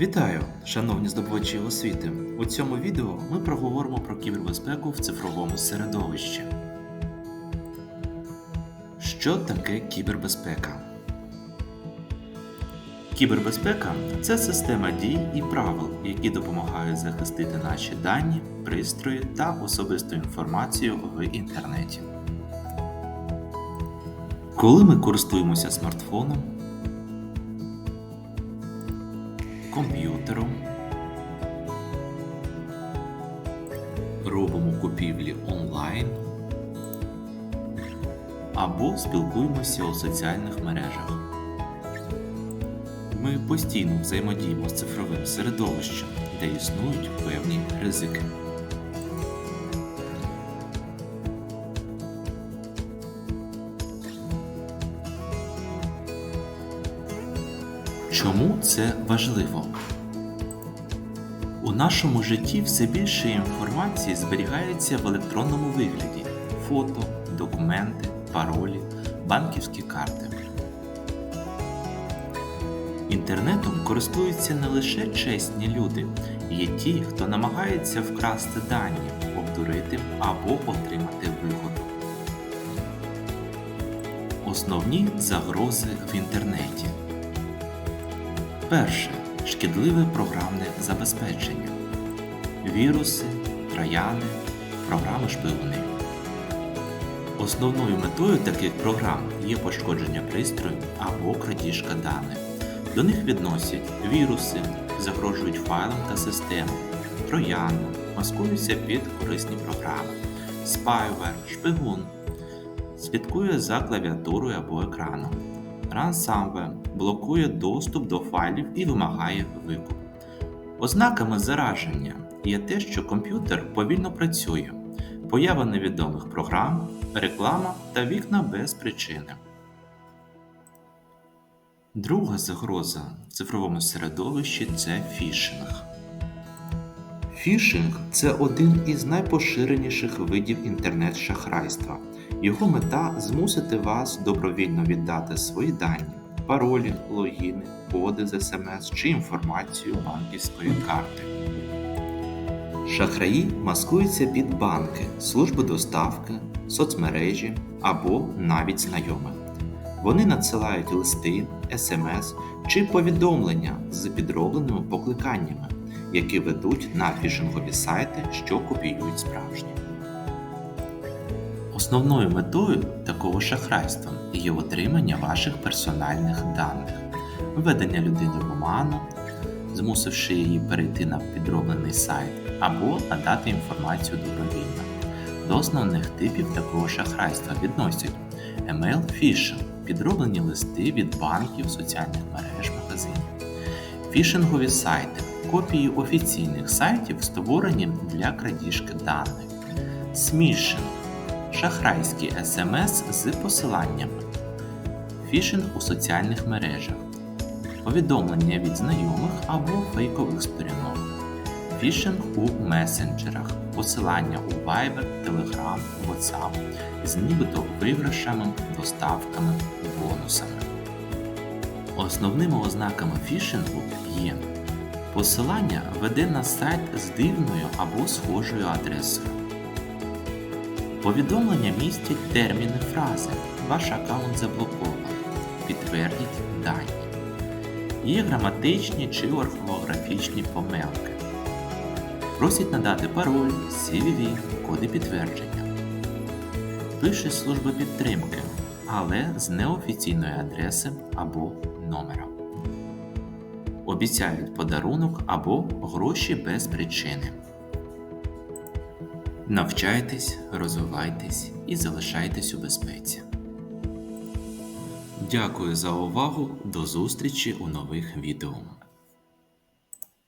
Вітаю, шановні здобувачі освіти! У цьому відео ми проговоримо про кібербезпеку в цифровому середовищі. Що таке кібербезпека? Кібербезпека це система дій і правил, які допомагають захистити наші дані, пристрої та особисту інформацію в інтернеті. Коли ми користуємося смартфоном, комп'ютером, робимо купівлі онлайн або спілкуємося у соціальних мережах. Ми постійно взаємодіємо з цифровим середовищем, де існують певні ризики. Чому це важливо? У нашому житті все більше інформації зберігається в електронному вигляді: фото, документи, паролі, банківські карти. Інтернетом користуються не лише чесні люди, є ті, хто намагається вкрасти дані, обдурити або отримати вигоду. Основні загрози в інтернеті. Перше шкідливе програмне забезпечення, віруси, трояни, програми шпигуни. Основною метою таких програм є пошкодження пристрою або крадіжка даних. До них відносять віруси, загрожують файлам та системам, трояни, маскуються під корисні програми, спайвер, шпигун, слідкує за клавіатурою або екраном. Ransomware блокує доступ до файлів і вимагає викуп. Ознаками зараження є те, що комп'ютер повільно працює, поява невідомих програм, реклама та вікна без причини. Друга загроза в цифровому середовищі це фішинг. Фішинг це один із найпоширеніших видів інтернет-шахрайства. Його мета змусити вас добровільно віддати свої дані, паролі, логіни, коди з смс чи інформацію банківської карти. Шахраї маскуються під банки, служби доставки, соцмережі або навіть знайомих. Вони надсилають листи, смс чи повідомлення з підробленими покликаннями, які ведуть на фішингові сайти, що копіюють справжні. Основною метою такого шахрайства є отримання ваших персональних даних, введення людини в оману, змусивши її перейти на підроблений сайт або надати інформацію добровільно. До основних типів такого шахрайства відносять email фішинг, підроблені листи від банків, соціальних мереж, магазинів, фішингові сайти, копії офіційних сайтів, створені для крадіжки даних, смішинг, шахрайські смс з посиланнями, фішинг у соціальних мережах, повідомлення від знайомих або фейкових сторінок, фішинг у месенджерах, посилання у Viber, Telegram, WhatsApp з нібито виграшами, доставками, бонусами. Основними ознаками фішингу є посилання веде на сайт з дивною або схожою адресою. Повідомлення містять терміни фрази Ваш аккаунт заблокований. Підтвердіть дані. Є граматичні чи орфографічні помилки. Просять надати пароль, CVV, коди підтвердження. Пише служба підтримки, але з неофіційної адреси або номера. Обіцяють подарунок або гроші без причини. Навчайтесь, розвивайтесь і залишайтесь у безпеці. Дякую за увагу. До зустрічі у нових відео.